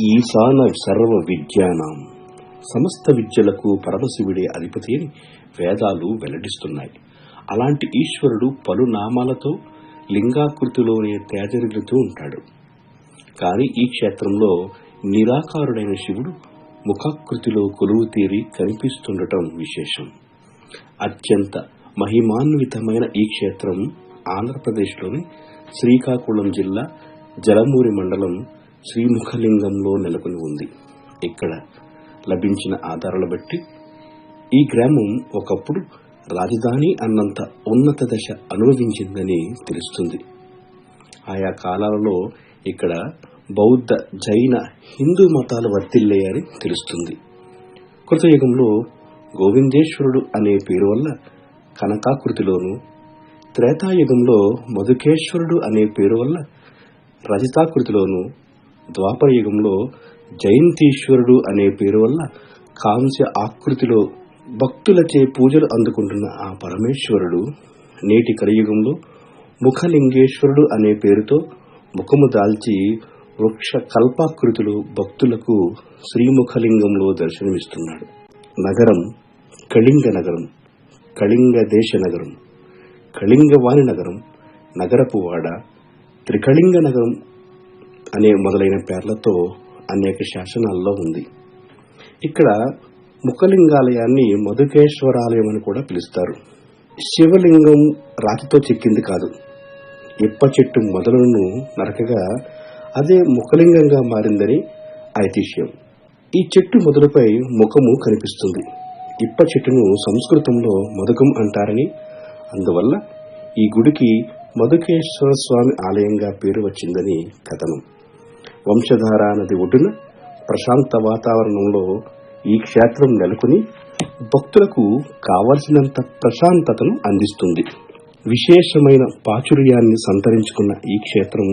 ఈశాన సర్వ విద్యానాం. సమస్త విద్యలకు పరమశివుడే అధిపతి అని వేదాలు వెల్లడిస్తున్నాయి. అలాంటి ఈశ్వరుడు పలు నామాలతో లింగాకృతిలోనే తేజరిల్లుతూ ఉంటాడు. కానీ ఈ క్షేత్రంలో నిరాకారుడైన శివుడు ముఖాకృతిలో కొలువు తీరి కనిపిస్తుండటం విశేషం. అత్యంత మహిమాన్వితమైన ఈ క్షేత్రం ఆంధ్రప్రదేశ్లోని శ్రీకాకుళం జిల్లా జలమూరి మండలం శ్రీముఖలింగంలో నెలకొని ఉంది. ఇక్కడ లభించిన ఆధారాలు బట్టి ఈ గ్రామం ఒకప్పుడు రాజధాని అన్నంత ఉన్నత దశ అనుభవించిందని తెలుస్తుంది. ఆయా కాలాలలో ఇక్కడ బౌద్ధ జైన హిందూ మతాలు వర్తిల్లేయని తెలుస్తుంది. కృతయుగంలో గోవిందేశ్వరుడు అనే పేరు వల్ల కనకాకృతిలోను త్రేతాయుగంలో మధుకేశ్వరుడు అనే పేరు వల్ల రజితాకృతిలోను ద్వాపర యుగంలో జయంతీశ్వరుడు అనే పేరు వల్ల కాంస్య ఆకృతిలో భక్తులచే పూజలు అందుకుంటున్న ఆ పరమేశ్వరుడు నేటి కలియుగంలో ముఖలింగేశ్వరుడు అనే పేరుతో ముఖము దాల్చి వృక్ష కల్పాకృతిలో భక్తులకు శ్రీముఖలింగంలో దర్శనమిస్తున్నాడు. నగరం కళింగ నగరం కళింగ దేశ నగరం కళింగవాణి నగరం నగరపువాడ త్రికళింగ నగరం అనే మొదలైన పేర్లతో అనేక శాసనాల్లో ఉంది. ఇక్కడ ముఖలింగాలయాన్ని మధుకేశ్వరాలయం అని కూడా పిలుస్తారు. శివలింగం రాతితో చెక్కింది కాదు. ఇప్ప చెట్టు మొదలను నరకగా అదే ముఖలింగంగా మారిందని ఐతిహ్యం. ఈ చెట్టు మొదలుపై ముఖము కనిపిస్తుంది. ఇప్ప చెట్టును సంస్కృతంలో మధుకం అంటారని. అందువల్ల ఈ గుడికి మధుకేశ్వర స్వామి ఆలయంగా పేరు వచ్చిందని కథనం. వంశధార నది ఒడ్డున ప్రశాంత వాతావరణంలో ఈ క్షేత్రం నెలకొని భక్తులకు కావలసినంత ప్రశాంతతను అందిస్తుంది. విశేషమైన పాచుర్యాన్ని సంతరించుకున్న ఈ క్షేత్రం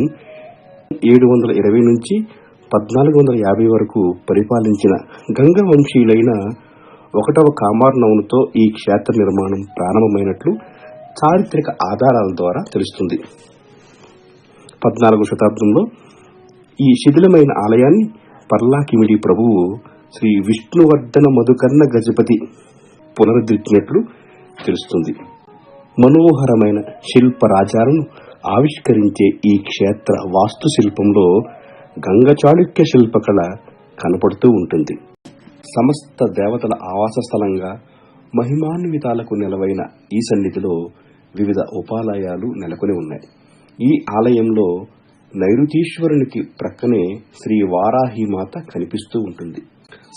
ఏడు వందల ఇరవై నుంచి పద్నాలుగు వందల యాభై వరకు పరిపాలించిన గంగ వంశీయులైన ఒకటవ కామార్నవునితో ఈ క్షేత్ర నిర్మాణం ప్రారంభమైనట్లు చారిత్రక ఆధారాల ద్వారా తెలుస్తుంది. పద్నాలుగు శతాబ్దంలో ఈ శిథిలమైన ఆలయాన్ని పర్లాకిమిడి ప్రభువు శ్రీ విష్ణువర్ధన మధుకర్ణ గజపతి పునరుద్ధరించినట్లు తెలుస్తుంది. మనోహరమైన శిల్పరాజాలను ఆవిష్కరించే ఈ క్షేత్ర వాస్తుశిల్పంలో గంగచాళుక్య శిల్పకళ కనపడుతూ ఉంటుంది. సమస్త దేవతల ఆవాస స్థలంగా మహిమాన్వితాలకు నెలవైన ఈ సన్నిధిలో వివిధ ఉపాలయాలు నెలకొని ఉన్నాయి. ఈ ఆలయంలో నైరుతీశ్వరునికి ప్రక్కనే శ్రీ వారాహిమాత కనిపిస్తూ ఉంటుంది.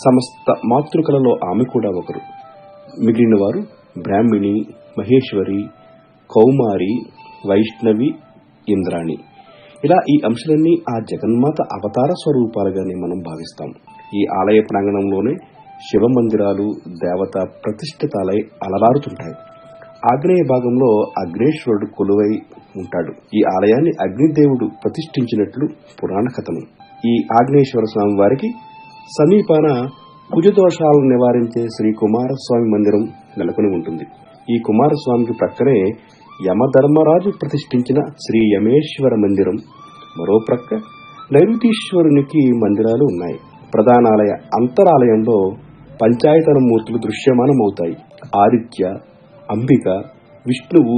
సమస్త మాతృకలలో ఆమె కూడా ఒకరు. మిగిలిన వారు బ్రాహ్మిణి మహేశ్వరి కౌమారి వైష్ణవి ఇంద్రాణి. ఇలా ఈ అంశాలన్నీ ఆ జగన్మాత అవతార స్వరూపాలుగానే మనం భావిస్తాం. ఈ ఆలయ ప్రాంగణంలోనే శివ మందిరాలు దేవత ప్రతిష్ఠితాలై అలరారుతుంటాయి ఆగ్నేయ భాగంలో అగ్నేశ్వరుడు కొలువై ఉంటాడు. ఈ ఆలయాన్ని అగ్నిదేవుడు ప్రతిష్ఠించినట్లు పురాణ కథనం. ఈ ఆగ్నేశ్వర స్వామి వారికి సమీపాన కుజదోషాలను నివారించే శ్రీ కుమారస్వామి మందిరం నెలకొని ఉంటుంది. ఈ కుమారస్వామికి ప్రక్కనే యమధర్మరాజు ప్రతిష్ఠించిన శ్రీ యమేశ్వర మందిరం మరో ప్రక్క నైరుతీశ్వరునికి మందిరాలు ఉన్నాయి. ప్రధానాలయ అంతరాలయంలో పంచాయతన మూర్తులు దృశ్యమానమవుతాయి. ఆదిత్య అంబిక విష్ణువు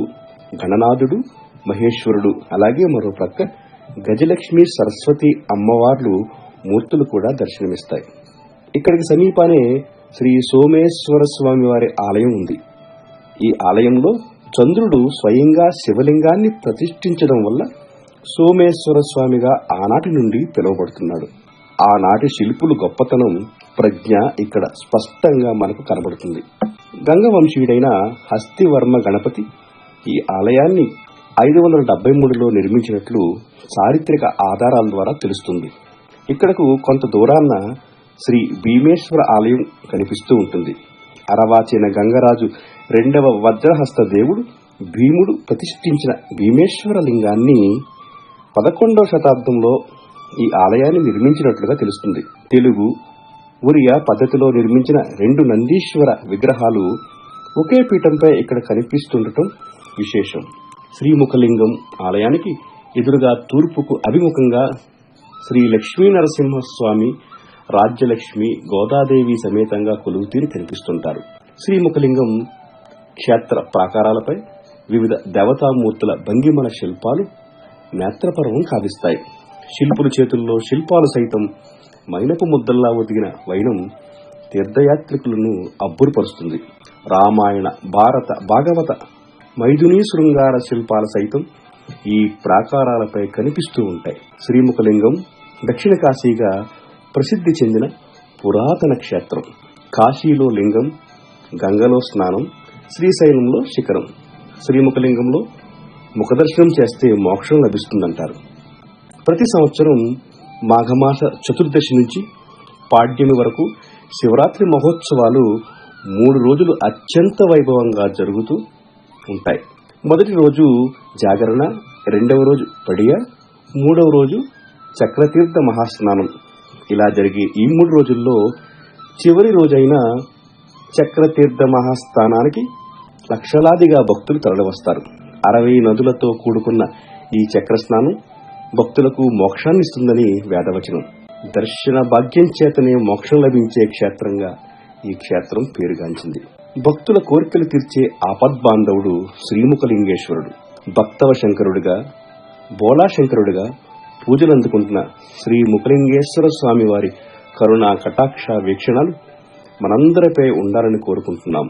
గణనాథుడు మహేశ్వరుడు. అలాగే మరో ప్రక్క గజలక్ష్మి సరస్వతి అమ్మవార్లు మూర్తులు కూడా దర్శనమిస్తాయి. ఇక్కడికి సమీపానే శ్రీ సోమేశ్వర స్వామి వారి ఆలయం ఉంది. ఈ ఆలయంలో చంద్రుడు స్వయంగా శివలింగాన్ని ప్రతిష్ఠించడం వల్ల సోమేశ్వర స్వామిగా ఆనాటి నుండి పిలువబడుతున్నాడు. ఆనాటి శిల్పులు గొప్పతనం ప్రజ్ఞ ఇక్కడ స్పష్టంగా మనకు కనబడుతుంది. గంగవంశీయుడైన హస్తివర్మ గణపతి ఈ ఆలయాన్ని ఐదు వందల డెబ్బై మూడులో నిర్మించినట్లు చారిత్రక ఆధారాల ద్వారా తెలుస్తుంది. ఇక్కడకు కొంత దూరాన్న శ్రీ భీమేశ్వర ఆలయం కనిపిస్తూ ఉంటుంది. అరవాచిన గంగరాజు రెండవ వజ్రహస్త దేవుడు భీముడు ప్రతిష్ఠించిన భీమేశ్వర లింగాన్ని పదకొండవ శతాబ్దంలో ఈ ఆలయాన్ని నిర్మించినట్లుగా తెలుస్తుంది. తెలుగు ఒరియా పద్ధతిలో నిర్మించిన రెండు నందీశ్వర విగ్రహాలు ఒకే పీఠంపై ఇక్కడ కనిపిస్తుండటం విశేషం. శ్రీముఖలింగం ఆలయానికి ఎదురుగా తూర్పుకు అభిముఖంగా శ్రీ లక్ష్మీ నరసింహస్వామి రాజ్యలక్ష్మి గోదాదేవి సమేతంగా కొలువుతీరి కనిపిస్తుంటారు శ్రీముఖలింగం క్షేత్ర ప్రాకారాలపై వివిధ దేవతామూర్తుల భంగిమల శిల్పాలు నేత్రపర్వం కావిస్తాయి. శిల్పుల చేతుల్లో శిల్పాలు సైతం మైనపు ముద్దల్లా ఒదిగిన వైనం తీర్థయాత్రికులను అబ్బురుపరుస్తుంది. రామాయణ భారత భాగవత మైదుని శృంగార శిల్పాలు సైతం ఈ ప్రాకారాలపై కనిపిస్తూ ఉంటాయి. శ్రీముఖలింగం దక్షిణ కాశీగా ప్రసిద్ధి చెందిన పురాతన క్షేత్రం. కాశీలో లింగం గంగలో స్నానం శ్రీశైలంలో శిఖరం. శ్రీముఖలింగంలో ముఖదర్శనం చేస్తే మోక్షం లభిస్తుందంటారు. ప్రతి సంవత్సరం మాఘమాస చతుర్దశి నుంచి పాడ్యమి వరకు శివరాత్రి మహోత్సవాలు మూడు రోజులు అత్యంత వైభవంగా జరుగుతూ ఉంటాయి. మొదటి రోజు జాగరణ రెండవ రోజు పడియ మూడవ రోజు చక్రతీర్థ మహాస్నానం. ఇలా జరిగే ఈ మూడు రోజుల్లో చివరి రోజైన చక్రతీర్థ మహాస్థానానికి లక్షలాదిగా భక్తులు తరలివస్తారు. అరవై నదులతో కూడుకున్న ఈ చక్ర స్నానం భక్తులకు మోక్షాన్ని ఇస్తుందని వేదవచనం. దర్శన భాగ్యం చేతనే మోక్షం లభించే క్షేత్రంగా ఈ క్షేత్రం పేరుగాంచింది. భక్తుల కోరికలు తీర్చే ఆపద్బాంధవుడు శ్రీముఖలింగేశ్వరుడు. భక్తవ శంకరుడిగా బోళాశంకరుడిగా పూజలు అందుకుంటున్న శ్రీ ముఖలింగేశ్వర స్వామి వారి కరుణా కటాక్ష వీక్షణలు మనందరిపై ఉండాలని కోరుకుంటున్నాం.